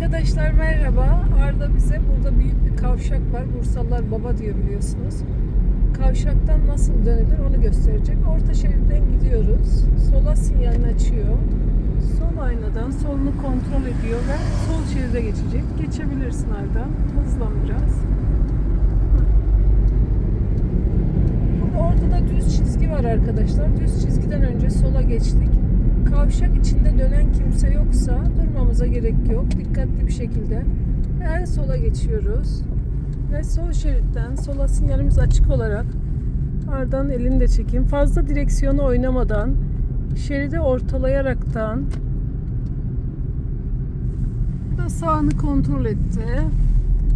Arkadaşlar merhaba. Arda bize burada büyük bir kavşak var. Bursalılar baba diyor biliyorsunuz. Kavşaktan nasıl dönülür onu gösterecek. Orta şeritten gidiyoruz. Sola sinyalini açıyor. Sol aynadan solunu kontrol ediyor ve sol şeride geçecek. Geçebilirsin Arda. Hızlan biraz. Burada ortada düz çizgi var arkadaşlar. Düz çizgiden önce sola geçtik. Kavşak içinde dönen kimse yoksa durmamıza gerek yok. Dikkatli bir şekilde en sola geçiyoruz. Ve sol şeritten sola sinyalimiz açık olarak Arda'nın elini de çekeyim. Fazla direksiyonu oynamadan şeridi ortalayaraktan sağını kontrol etti.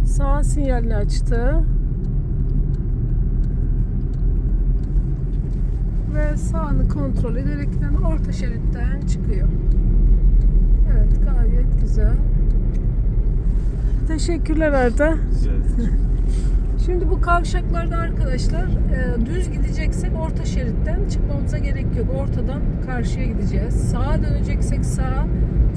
Sağ sinyalini açtı. Sağını kontrol ederekten orta şeritten çıkıyor. Evet gayet güzel. Teşekkürler Arda. Şimdi bu kavşaklarda arkadaşlar e, düz gideceksek orta şeritten çıkmamıza gerek yok. Ortadan karşıya gideceğiz. Sağa döneceksek sağa,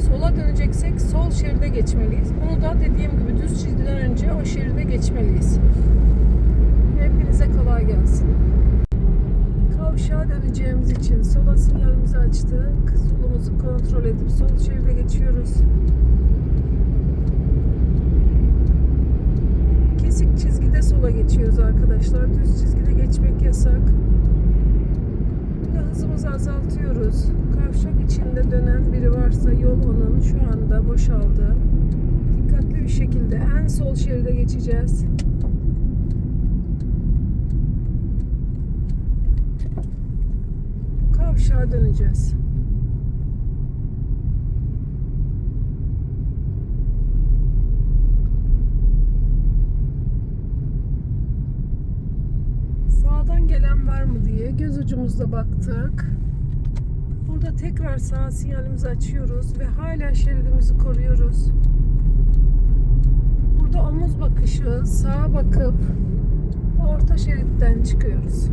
sola döneceksek sol şeride geçmeliyiz. Bunu da dediğim gibi düz çizgiden önce o şeride geçmeliyiz. Hepinize kolay gelsin. İçin sola sinyalimizi açtık. Solumuzu kontrol edip sol şeride geçiyoruz. Kesik çizgide sola geçiyoruz arkadaşlar. Düz çizgide geçmek yasak. De hızımızı azaltıyoruz. Kavşak içinde dönen biri varsa yol onun şu anda boşaldı. Dikkatli bir şekilde en sol şeride geçeceğiz. Kavşağa döneceğiz. Sağdan gelen var mı diye göz ucumuzla baktık. Burada tekrar sağ sinyalimizi açıyoruz ve hala şeridimizi koruyoruz. Burada omuz bakışı, sağa bakıp orta şeritten çıkıyoruz.